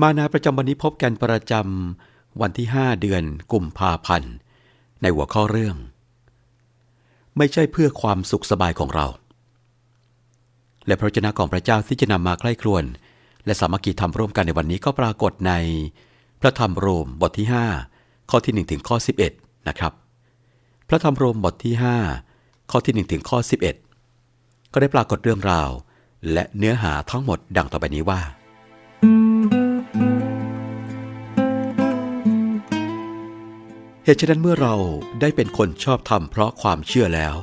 มานาประจำวันนี้พบกันประจำวันที่ 5 เดือนกุมภาพันธ์ ในหัวข้อเรื่อง ไม่ใช่เพื่อความสุขสบายของเรา และพระเจ้าของพระเจ้าที่จะนำมาใกล้ครวน และสามัคคีทำร่วมกันในวันนี้ก็ปรากฏใน พระธรรมโรมบทที่ 5 ข้อที่ 1 ถึงข้อ 11 นะครับ พระธรรมโรมบทที่ 5 ข้อที่ 1 ถึงข้อ 11 ก็ได้ปรากฏเรื่องราว และเนื้อหาทั้งหมดดังต่อไปนี้ว่า เหตุฉะนั้นเมื่อเราได้เป็นคนชอบธรรมเพราะความเชื่อแล้ว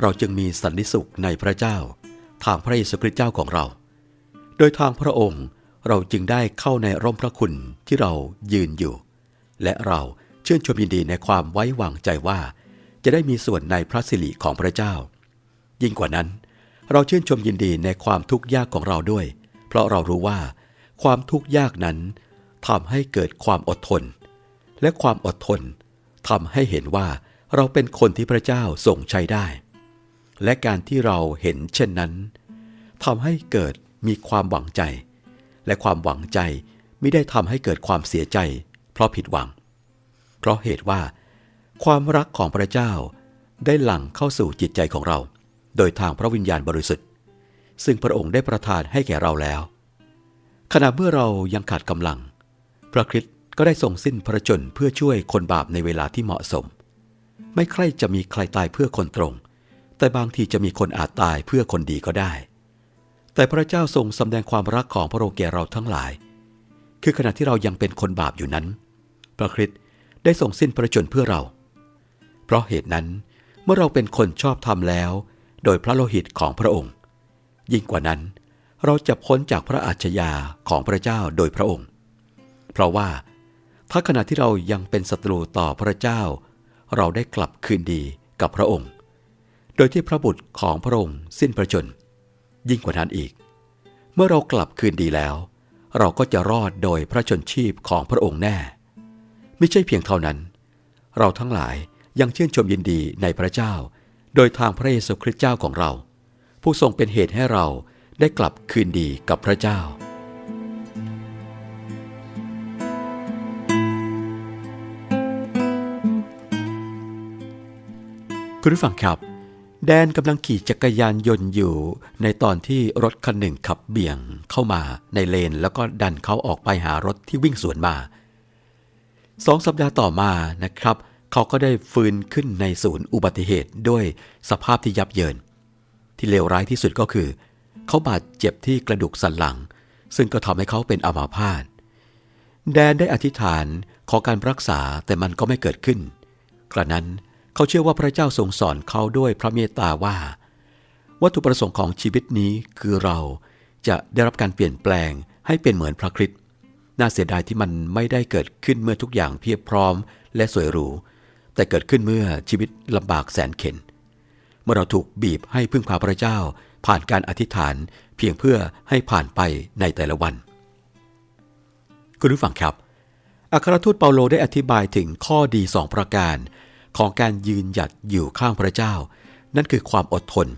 เราจึงมีสันติสุขในพระเจ้า ทางพระเยซูคริสต์เจ้าของเรา โดยทางพระองค์เราจึงได้เข้าในร่มพระคุณที่เรายืนอยู่ และเราเชื่นชมยินดีในความไว้วางใจว่า จะได้มีส่วนในพระสิริของพระเจ้า ยิ่งกว่านั้น เราชื่นชมยินดีในความทุกข์ยากของเราด้วย เพราะเรารู้ว่า ความทุกข์ยากนั้นทำให้เกิดความอดทน และความอดทน ทำให้เห็นว่าเราเป็นคนที่พระเจ้าทรงใช้ได้ และการที่เราเห็นเช่นนั้นทำให้เกิดมีความหวังใจ และความหวังใจไม่ได้ทำให้เกิดความเสียใจ เพราะผิดหวัง เพราะเหตุว่า ความรักของพระเจ้าได้หลั่งเข้าสู่จิตใจของเรา โดยทางพระวิญญาณบริสุทธิ์ ซึ่งพระองค์ได้ประทานให้แก่เราแล้ว ขณะเมื่อเรายังขาดกำลัง พระคริสต์ ก็ได้ทรงสิ้นพระชนเพื่อช่วยคนบาปในเวลาที่เหมาะสม ไม่ใครจะมีใครตายเพื่อคนตรง แต่บางทีจะมีคนอาจตายเพื่อคนดีก็ได้ แต่พระเจ้าทรงสำแดงความรักของพระองค์แก่เราทั้งหลาย คือขณะที่เรายังเป็นคนบาปอยู่นั้น พระคริสต์ได้ทรงสิ้นพระชนเพื่อเรา เพราะเหตุนั้นเมื่อเราเป็นคนชอบธรรมแล้ว โดยพระโลหิตของพระองค์ ยิ่งกว่านั้น เราจะพ้นจากพระอาชญาของพระเจ้าโดยพระองค์ เพราะว่า ถ้าขณะที่เรายังเป็นศัตรูต่อพระเจ้า เราได้กลับคืนดีกับพระองค์ โดยที่พระบุตรของพระองค์สิ้นพระชน ยิ่งกว่านั้นอีก เมื่อเรากลับคืนดีแล้ว เราก็จะรอดโดยพระชนชีพของพระองค์แน่ ไม่ใช่เพียงเท่านั้น เราทั้งหลายยังเชื่นชมยินดีในพระเจ้า โดยทางพระเยซูคริสต์เจ้าของเรา ผู้ทรงเป็นเหตุให้เราได้กลับคืนดีกับพระเจ้า คุณผู้ฟังครับ แดนกำลังขี่จักรยานยนต์อยู่ ในตอนที่รถคันหนึ่งขับเบี่ยงเข้ามาในเลน แล้วก็ดันเขาออกไปหารถที่วิ่งสวนมาสองสัปดาห์ต่อมานะครับ เขาก็ได้ฟื้นขึ้นในศูนย์อุบัติเหตุด้วยสภาพที่ยับเยิน ที่เลวร้ายที่สุดก็คือ เขาบาดเจ็บที่กระดูกสันหลัง ซึ่งก็ทำให้เขาเป็นอัมาพาตแดนได้อธิษฐานขอการรักษาแต่มันก็ไม่เกิดขึ้น กระนั้น เขาเชื่อว่าพระเจ้าทรงสอนเขาด้วยพระเมตตาว่า วัตถุประสงค์ของชีวิตนี้คือเราจะได้รับการเปลี่ยนแปลงให้เป็นเหมือนพระคริสต์น่าเสียดายที่มันไม่ได้เกิดขึ้นเมื่อทุกอย่างเพียบพร้อมและสวยหรู แต่เกิดขึ้นเมื่อชีวิตลำบากแสนเข็ญเมื่อเราถูกบีบให้พึ่งพาพระเจ้า ผ่านการอธิษฐานเพียงเพื่อให้ผ่านไปในแต่ละวัน คุณผู้ฟังครับ อัครทูตเปาโลได้อธิบายถึงข้อดีสองประการ ของการยืนหยัดอยู่ข้างพระเจ้า นั่นคือความอดทน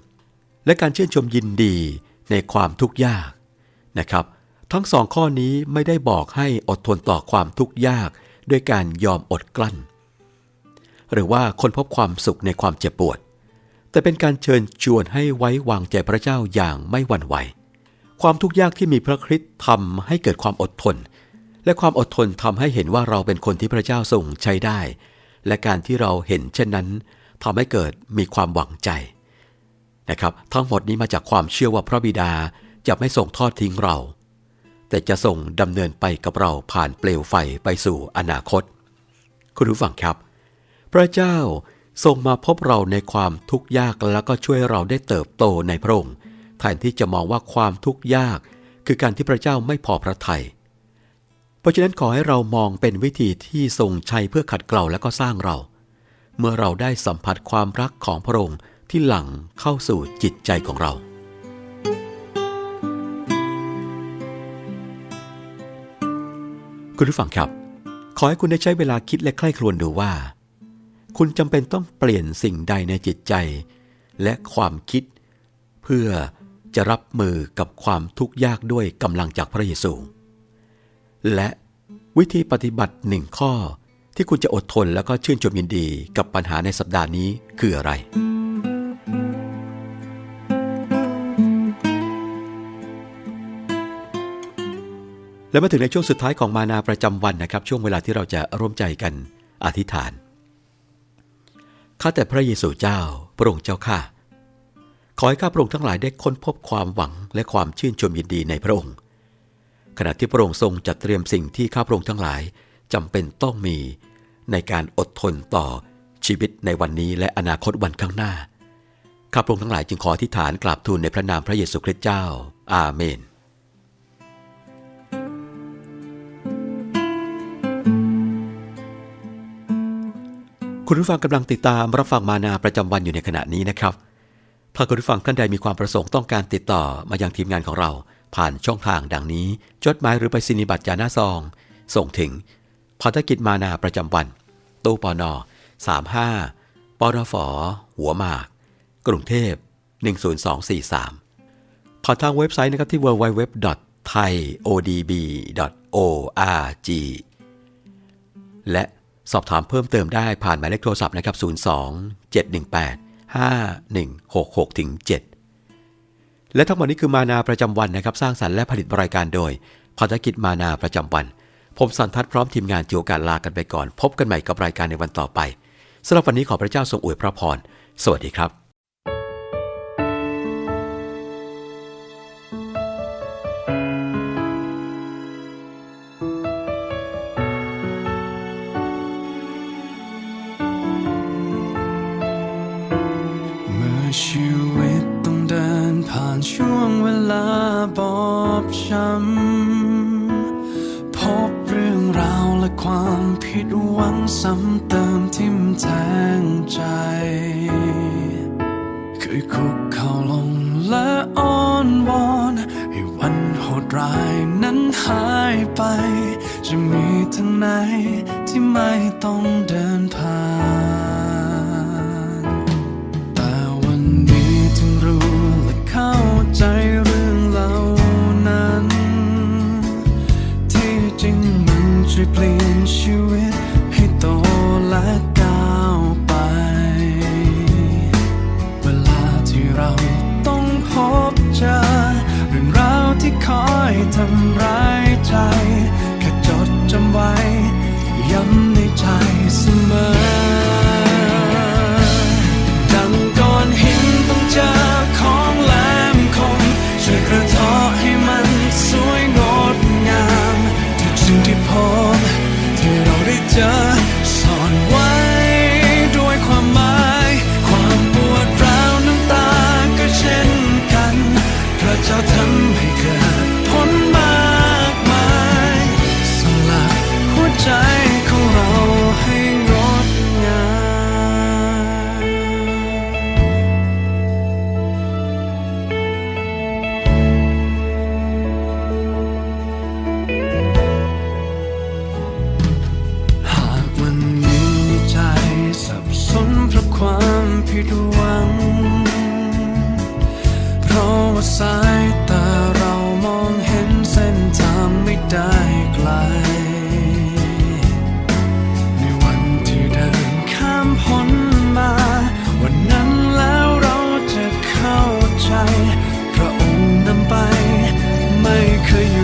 และการชื่นชมยินดีในความทุกข์ยากนะครับ ทั้งสองข้อนี้ไม่ได้บอกให้อดทนต่อความทุกข์ยาก ด้วยการยอมอดกลั้น หรือว่าคนพบความสุขในความเจ็บปวด แต่เป็นการเชิญชวนให้ไว้วางใจพระเจ้าอย่างไม่หวั่นไหวความทุกข์ยากที่มีพระคริสต์ทำให้เกิดความอดทน และความอดทนทำให้เห็นว่าเราเป็นคนที่พระเจ้าทรงใช้ได้ และการที่เราเห็นเช่นนั้นทำให้เกิดมีความหวังใจนะครับ ทั้งหมดนี้มาจากความเชื่อว่าพระบิดาจะไม่ส่งทอดทิ้งเรา แต่จะส่งดำเนินไปกับเราผ่านเปลวไฟไปสู่อนาคต คุณผู้ฟังครับ พระเจ้าทรงมาพบเราในความทุกข์ยากแล้วก็ช่วยเราได้เติบโตในพระองค์แทนที่จะมองว่าความทุกข์ยาก คือการที่พระเจ้าไม่พอพระทยัย เพราะฉะนั้นขอให้เรามองเป็นวิธีที่ทรงใช้เพื่อขัดเกลาและก็สร้างเรา เมื่อเราได้สัมผัสความรักของพระองค์ที่หลั่งเข้าสู่จิตใจของเรา คุณผู้ฟังครับ ขอให้คุณได้ใช้เวลาคิดและใคร่ครวญดูว่า คุณจำเป็นต้องเปลี่ยนสิ่งใดในจิตใจ และความคิด เพื่อจะรับมือกับความทุกข์ยากด้วยกำลังจากพระเยซู และวิธีปฏิบัติหนึ่งข้อที่คุณจะอดทนแล้วก็ชื่นชมยินดีกับปัญหาในสัปดาห์นี้คืออะไร และมาถึงในช่วงสุดท้ายของมานาประจำวันนะครับ ช่วงเวลาที่เราจะร่วมใจกันอธิษฐาน ข้าแต่พระเยซูเจ้าพระองค์เจ้าข้าขอให้ข้าพระองค์ทั้งหลายได้ค้นพบความหวังและความชื่นชมยินดีในพระองค์ ขณะที่พระองค์ทรงจัดเตรียมสิ่งที่ข้าพระองค์ทั้งหลายจำเป็นต้องมี ในการอดทนต่อชีวิตในวันนี้และอนาคตวันข้างหน้า ข้าพระองค์ทั้งหลายจึงขออธิษฐานกราบทูลในพระนามพระเยซูคริสต์เจ้า อาเมนคุณผู้ฟังกำลังติดตามรับฟังมานาประจำวันอยู่ในขณะนี้นะครับ ถ้าคุณผู้ฟังท่านใดมีความประสงค์ต้องการติดต่อมายังทีมงานของเรา ผ่านช่องทางดังนี้ จดหมายหรือไปสินิบัตรจาหน้าซอง ส่งถึงพัฒกิจมานาประจำวัน ตู้ปอนอ35ปอนฟหัวหมาก กรุงเทพ 10243ผ่านทางเว็บไซต์นะครับที่ www.thaiodb.org และสอบถามเพิ่มเติมได้ผ่านหมายเลขโทรศัพท์นะครับ 02 718 5166ถึง7 และทั้งหมดนี้คือมานาประจำวันนะครับ สร้างสรรค์และผลิตรายการโดยภารกิจมานาประจำวัน ผมสันทัดพร้อมทีมงานจิวการลากันไปก่อน พบกันใหม่กับรายการในวันต่อไปสำหรับวันนี้ขอพระเจ้าทรงอวยพระพร สวัสดีครับ ลาบอบช้ำพบเรื่องราวและความผิดหวังซ้ำเติมทิ่มแทงใจ เคยคุกเข่าลงและอ้อนวอนให้วันโหดร้ายนั้นหายไป จะมีทางไหนที่ไม่ต้องเดินผ่าน ช่วยเปลี่ยนชีวิตให้โตและก้าวไป เวลาที่เราต้องพบเจอเรื่องราวที่คอยทำร้ายใจ แค่จดจำไว้ ย้ำในใจเสมอ ที่พบที่เราได้เจอซ่อนไว้ ได้ไกล ในวันที่เดินข้ามพ้นมา วันนั้นแล้วเราจะเข้าใจ พระองค์นำไปไม่เคยอยู่